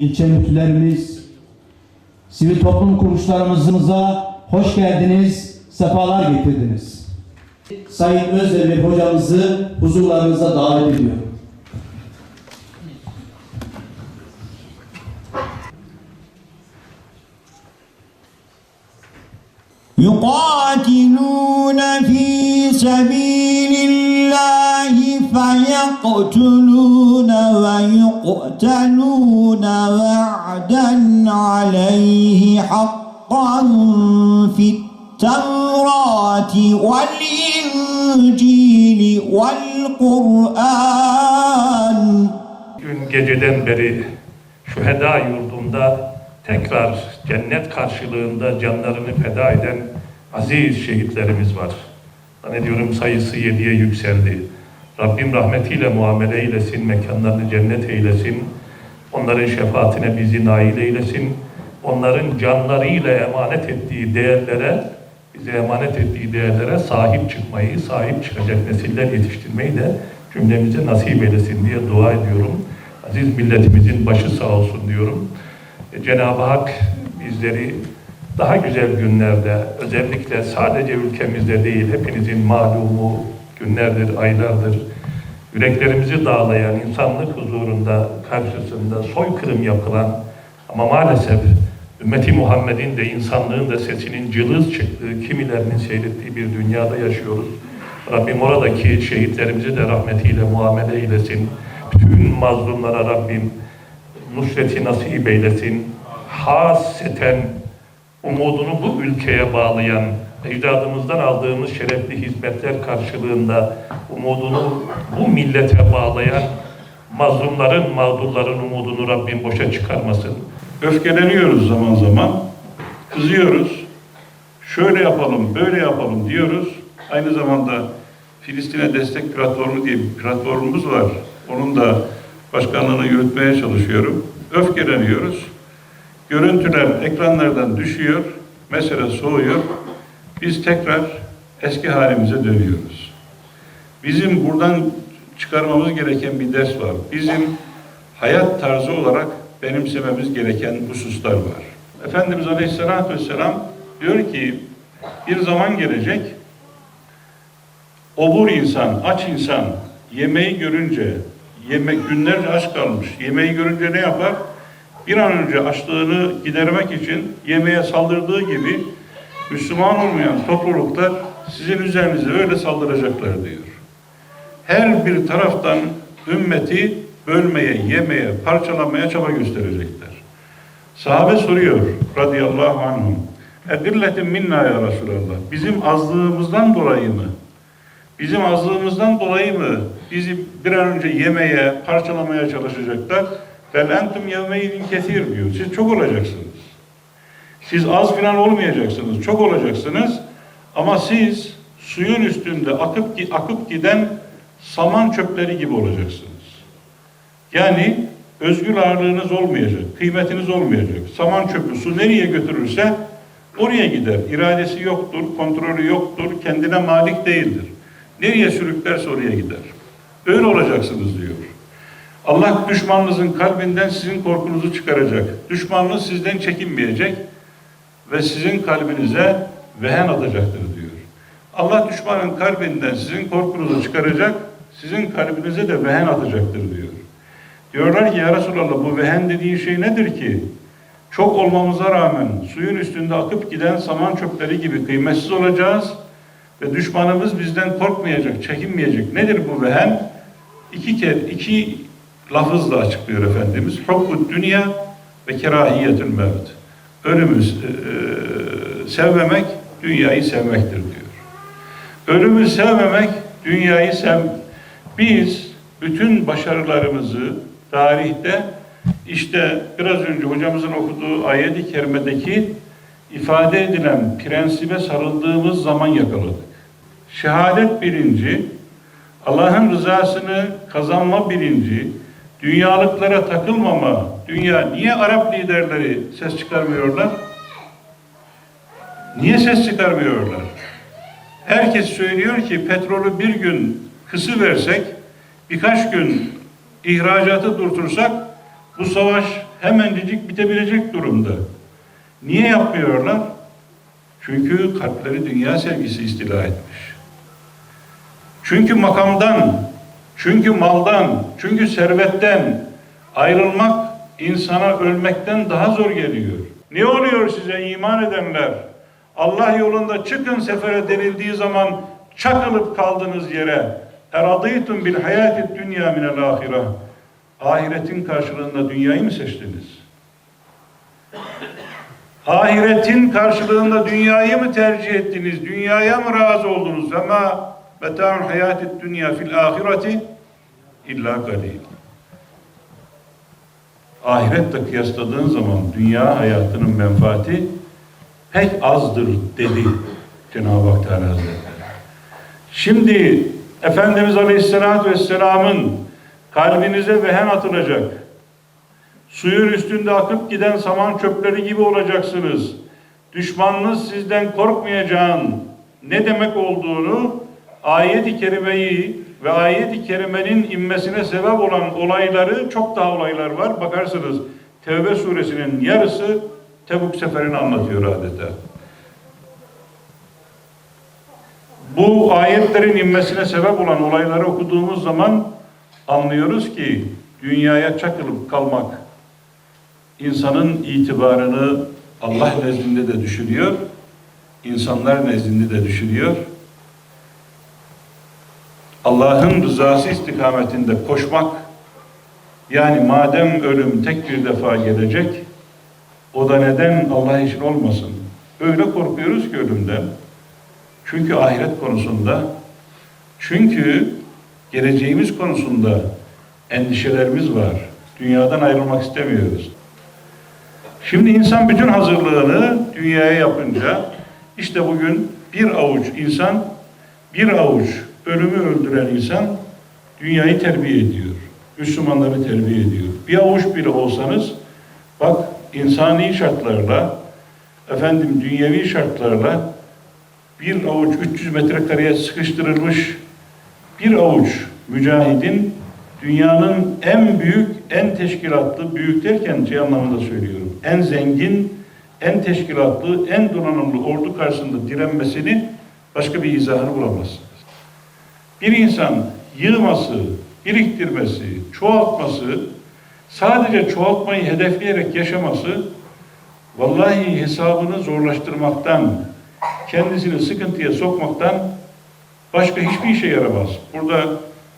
ilçe müftülerimiz, sivil toplum kuruluşlarımıza hoş geldiniz, sefalar getirdiniz. Sayın Özdemir hocamızı huzurlarınıza davet ediyorum. يقاتلون في سبيل الله فيقتلون ويقتلون وعدا عليه حقا في التوراة والإنجيل والقرآن Dün geceden beri şüheda yurdunda tekrar cennet karşılığında canlarını feda eden aziz şehitlerimiz var. Zannediyorum sayısı yediye yükseldi. Rabbim rahmetiyle muamele eylesin, mekanlarını cennet eylesin. Onların şefaatine bizi nail eylesin. Onların canlarıyla emanet ettiği değerlere, bize emanet ettiği değerlere sahip çıkmayı, sahip çıkacak nesiller yetiştirmeyi de cümlemize nasip eylesin diye dua ediyorum. Aziz milletimizin başı sağ olsun diyorum. E, Cenab-ı Hak bizleri daha güzel günlerde, özellikle sadece ülkemizde değil, hepinizin malumu günlerdir, aylardır, yüreklerimizi dağlayan, insanlık huzurunda, karşısında soykırım yapılan ama maalesef ümmeti Muhammed'in de insanlığın da sesinin cılız çıktığı, kimilerinin seyrettiği bir dünyada yaşıyoruz. Rabbim oradaki şehitlerimizi de rahmetiyle muamele eylesin. Bütün mazlumlara Rabbim nusreti nasip eylesin. Haseten umudunu bu ülkeye bağlayan, ecdadımızdan aldığımız şerefli hizmetler karşılığında umudunu bu millete bağlayan mazlumların, mağdurların umudunu Rabbim boşa çıkarmasın. Öfkeleniyoruz zaman zaman, kızıyoruz, şöyle yapalım, böyle yapalım diyoruz. Aynı zamanda Filistin'e destek platformu diye bir platformumuz var. Onun da başkanlığını yürütmeye çalışıyorum. Öfkeleniyoruz. Görüntüler ekranlardan düşüyor, mesele soğuyor. Biz tekrar eski halimize dönüyoruz. Bizim buradan çıkarmamız gereken bir ders var. Bizim hayat tarzı olarak benimsememiz gereken hususlar var. Efendimiz Aleyhisselatü Vesselam diyor ki bir zaman gelecek obur insan, aç insan yemeği görünce, yemek günlerce aç kalmış, yemeği görünce ne yapar? Bir an önce açlığını gidermek için yemeğe saldırdığı gibi Müslüman olmayan topluluklar sizin üzerinize öyle saldıracaklar diyor. Her bir taraftan ümmeti bölmeye, yemeye, parçalamaya çaba gösterecekler. Sahabe soruyor radıyallahu anhum. Edilletin minna ya Resulallah. Bizim azlığımızdan dolayı mı? Bizim azlığımızdan dolayı mı bizi bir an önce yemeye, parçalamaya çalışacaklar? Vel entum yevmeydin kesir diyor. Siz çok olacaksınız. Siz az filan olmayacaksınız, çok olacaksınız. Ama siz suyun üstünde akıp akıp giden saman çöpleri gibi olacaksınız. Yani özgür ağırlığınız olmayacak, kıymetiniz olmayacak. Saman çöpü su nereye götürürse oraya gider. İradesi yoktur, kontrolü yoktur, kendine malik değildir. Nereye sürüklerse oraya gider. Öyle olacaksınız diyor. Allah düşmanınızın kalbinden sizin korkunuzu çıkaracak. Düşmanınız sizden çekinmeyecek ve sizin kalbinize vehen atacaktır diyor. Allah düşmanın kalbinden sizin korkunuzu çıkaracak, sizin kalbinize de vehen atacaktır diyor. Diyorlar ki ya Resulallah bu vehen dediğin şey nedir ki? Çok olmamıza rağmen suyun üstünde akıp giden saman çöpleri gibi kıymetsiz olacağız ve düşmanımız bizden korkmayacak, çekinmeyecek. Nedir bu vehen? İki kere, iki lafızla açıklıyor Efendimiz. Hubbud dünya ve kerahiyetül mevt. Ölümü e, e, sevmemek, dünyayı sevmektir diyor. Ölümü sevmemek, dünyayı sev... Biz bütün başarılarımızı tarihte işte biraz önce hocamızın okuduğu ayet-i kerimedeki ifade edilen prensibe sarıldığımız zaman yakaladık. Şehadet bilinci, Allah'ın rızasını kazanma bilinci, dünyalıklara takılmama, dünya niye Arap liderleri ses çıkarmıyorlar? Niye ses çıkarmıyorlar? Herkes söylüyor ki petrolü bir gün kısı versek, birkaç gün ihracatı durdursak bu savaş hemencecik bitebilecek durumda. Niye yapmıyorlar? Çünkü kalpleri dünya sevgisi istila etmiş. Çünkü makamdan, çünkü maldan, çünkü servetten ayrılmak insana ölmekten daha zor geliyor. Ne oluyor size iman edenler? Allah yolunda çıkın sefere denildiği zaman çakılıp kaldığınız yere eradıytum bil hayati dünya minel ahire ahiretin karşılığında dünyayı mı seçtiniz? Ahiretin karşılığında dünyayı mı tercih ettiniz? Dünyaya mı razı oldunuz? Ama meta'un hayatid dünya fil ahireti illa galil. Ahiretle kıyasladığın zaman dünya hayatının menfaati pek azdır dedi Cenab-ı Hak Teala Hazretleri. Şimdi Efendimiz Aleyhisselatü Vesselam'ın kalbinize vehen atılacak. Suyun üstünde akıp giden saman çöpleri gibi olacaksınız. Düşmanınız sizden korkmayacağın ne demek olduğunu ayet-i kerimeyi ve ayet-i kerimenin inmesine sebep olan olayları çok daha olaylar var. Bakarsınız Tevbe suresinin yarısı Tebuk seferini anlatıyor adeta. Bu ayetlerin inmesine sebep olan olayları okuduğumuz zaman anlıyoruz ki dünyaya çakılıp kalmak insanın itibarını Allah nezdinde de düşürüyor, insanlar nezdinde de düşürüyor. Allah'ın rızası istikametinde koşmak, yani madem ölüm tek bir defa gelecek, o da neden Allah için olmasın? Öyle korkuyoruz ki ölümden. Çünkü ahiret konusunda, çünkü geleceğimiz konusunda endişelerimiz var. Dünyadan ayrılmak istemiyoruz. Şimdi insan bütün hazırlığını dünyaya yapınca, işte bugün bir avuç insan, bir avuç ölümü öldüren insan dünyayı terbiye ediyor. Müslümanları terbiye ediyor. Bir avuç bile olsanız, bak insani şartlarla, efendim dünyevi şartlarla bir avuç 300 metrekareye sıkıştırılmış bir avuç mücahidin dünyanın en büyük, en teşkilatlı, büyük derken şey anlamında söylüyorum, en zengin, en teşkilatlı, en donanımlı ordu karşısında direnmesini başka bir izahını bulamazsınız. Bir insan yığması, biriktirmesi, çoğaltması, sadece çoğaltmayı hedefleyerek yaşaması, vallahi hesabını zorlaştırmaktan, kendisini sıkıntıya sokmaktan başka hiçbir işe yaramaz. Burada